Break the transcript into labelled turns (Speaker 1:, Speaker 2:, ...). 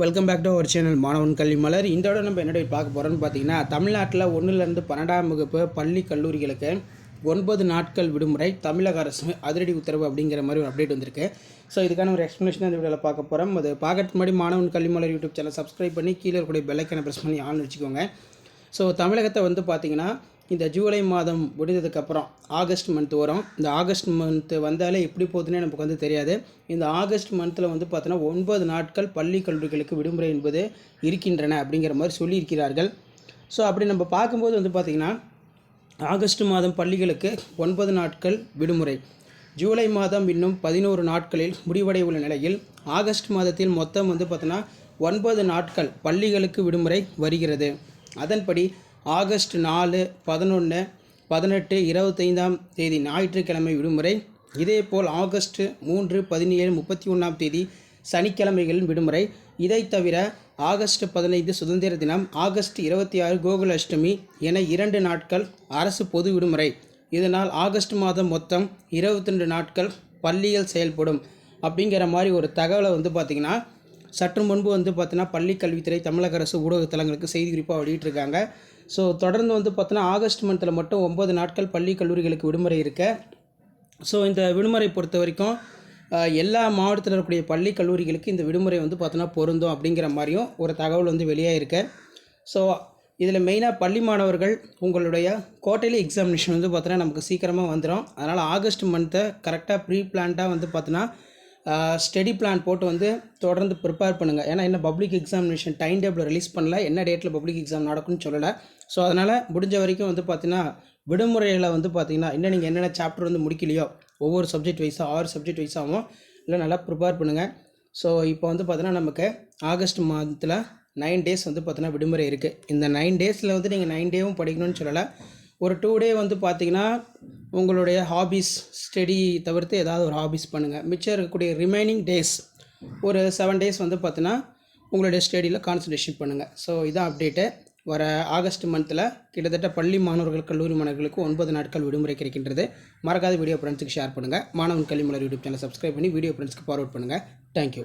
Speaker 1: Welcome back to our channel மாணவன் கல்வி மலர் இந்த நம்ம என்னோட பார்க்க போகிறோம்னு பார்த்தீங்கன்னா தமிழ்நாட்டில் ஒன்றுலேருந்து பன்னெண்டாம் வகுப்பு பள்ளி கல்லூரிகளுக்கு ஒன்பது நாட்கள் விடுமுறை தமிழக அரசு அதிரடி உத்தரவு அப்படிங்கிற மாதிரி ஒரு அப்டேட் வந்திருக்கு. ஸோ இதுக்கான ஒரு எக்ஸ்ப்ளனேஷன் இந்த வீடியோவில் பார்க்க போகிறோம் அது பார்க்கறதுக்கு முன்னாடி மாணவன் கல்வி மலர் யூடியூப் சேனல் சப்ஸ்கிரைப் பண்ணி கீழே இருக்கக்கூடிய பெல்லைக்கனை ப்ரெஸ் பண்ணி ஆன் வச்சுக்கோங்க. ஸோ தமிழகத்தை வந்து பார்த்திங்கன்னா இந்த ஜூலை மாதம் முடிந்ததுக்கப்புறம் ஆகஸ்ட் மந்த் வரும். இந்த ஆகஸ்ட் மந்த்து வந்தாலே எப்படி போகுதுன்னே நமக்கு வந்து தெரியாது. இந்த ஆகஸ்ட் மந்தில் வந்து பார்த்தோன்னா ஒன்பது நாட்கள் பள்ளி கல்லூரிகளுக்கு விடுமுறை என்பது இருக்கின்றன அப்படிங்கிற மாதிரி சொல்லியிருக்கிறார்கள். ஸோ அப்படி நம்ம பார்க்கும்போது வந்து பார்த்திங்கன்னா ஆகஸ்ட் மாதம் பள்ளிகளுக்கு ஒன்பது நாட்கள் விடுமுறை. ஜூலை மாதம் இன்னும் பதினோரு நாட்களில் முடிவடைய உள்ள நிலையில் ஆகஸ்ட் மாதத்தில் மொத்தம் வந்து பார்த்தோன்னா ஒன்பது நாட்கள் பள்ளிகளுக்கு விடுமுறை வருகிறது. அதன்படி ஆகஸ்ட் நாலு பதினொன்று பதினெட்டு இருபத்தைந்தாம் தேதி ஞாயிற்றுக்கிழமை விடுமுறை. இதேபோல் ஆகஸ்ட் மூன்று பதினேழு முப்பத்தி ஒன்றாம் தேதி சனிக்கிழமைகளின் விடுமுறை. இதை தவிர ஆகஸ்ட் பதினைந்து சுதந்திர தினம் ஆகஸ்ட் இருபத்தி ஆறு கோகுலாஷ்டமி என இரண்டு நாட்கள் அரசு பொது விடுமுறை. இதனால் ஆகஸ்ட் மாதம் மொத்தம் இருபத்தி ரெண்டு நாட்கள் பள்ளியில் செயல்படும். அப்படிங்கிற மாதிரி ஒரு தகவலை வந்து பார்த்திங்கன்னா சற்று முன்பு வந்து பார்த்தீங்கன்னா பள்ளி கல்வித்துறை தமிழக அரசு ஊடகத்தலங்களுக்கு செய்தி குறிப்பாக வெளியிட்டிருக்காங்க. ஸோ தொடர்ந்து வந்து பார்த்தோன்னா ஆகஸ்ட் மந்தில் மட்டும் ஒம்பது நாட்கள் பள்ளி கல்லூரிகளுக்கு விடுமுறை இருக்க. ஸோ இந்த விடுமுறை பொறுத்த வரைக்கும் எல்லா மாவட்டத்தில் இருக்கக்கூடிய பள்ளி கல்லூரிகளுக்கு இந்த விடுமுறை வந்து பார்த்தோன்னா பொருந்தும் அப்படிங்கிற மாதிரியும் ஒரு தகவல் வந்து வெளியாகிருக்கு ஸோ இதில் மெயினாக பள்ளி மாணவர்கள் உங்களுடைய குவார்டர்லி எக்ஸாமினேஷன் வந்து பார்த்தோன்னா நமக்கு சீக்கிரமாக வந்துடும் அதனால் ஆகஸ்ட் மந்த்தை கரெக்டாக ப்ரீ பிளான்டாக வந்து பார்த்தோன்னா ஸ்டடி பிளான் போட்டு வந்து தொடர்ந்து ப்ரிப்பேர் பண்ணுங்கள் ஏன்னா என்ன public examination time table release பண்ணல. என்ன டேட்டில் பப்ளிக் எக்ஸாம் நடக்கும்னு சொல்லலை. ஸோ அதனால் முடிஞ்ச வரைக்கும் வந்து பார்த்தீங்கன்னா விடுமுறையில் வந்து பார்த்தீங்கன்னா இன்னும் நீங்கள் என்னென்ன சாப்டர் வந்து முடிக்கலையோ ஒவ்வொரு சப்ஜெக்ட் வைஸாக ஆறு சப்ஜெக்ட் வைஸாகவும் இல்லை நல்லா ப்ரிப்பேர் பண்ணுங்கள் ஸோ இப்போ வந்து பார்த்தீங்கன்னா நமக்கு ஆகஸ்ட் மாதத்தில் நைன் டேஸ் வந்து பார்த்தீங்கன்னா விடுமுறை இருக்குது இந்த நைன் டேஸில் வந்து நீங்கள் நைன் டேவும் படிக்கணும்னு சொல்லலை. ஒரு டூ டே வந்து பார்த்திங்கன்னா உங்களுடைய ஹாபீஸ் ஸ்டடி தவிர்த்து ஏதாவது ஒரு ஹாபீஸ் பண்ணுங்கள் மிச்சம் இருக்கக்கூடிய ரிமைனிங் டேஸ் ஒரு செவன் டேஸ் வந்து பார்த்தீங்கன்னா உங்களுடைய ஸ்டடியில் கான்சன்ட்ரேஷன் பண்ணுங்கள் ஸோ இதான் அப்டேட்டு வர ஆகஸ்ட் மந்தில் கிட்டத்தட்ட பள்ளி மாணவர்கள் கல்லூரி மாணவர்களுக்கு ஒன்பது நாட்கள் விடுமுறை கிடைக்கின்றது. மறக்காத வீடியோ ஃப்ரெண்ட்ஸுக்கு ஷேர் பண்ணுங்கள் மாணவன் கல்வி மலர் யூடியூப் சேனல் சப்ஸ்கிரைப் பண்ணி வீடியோ ஃப்ரெண்ட்ஸ்க்கு ஃபார்வர்ட் பண்ணுங்கள் தேங்க்யூ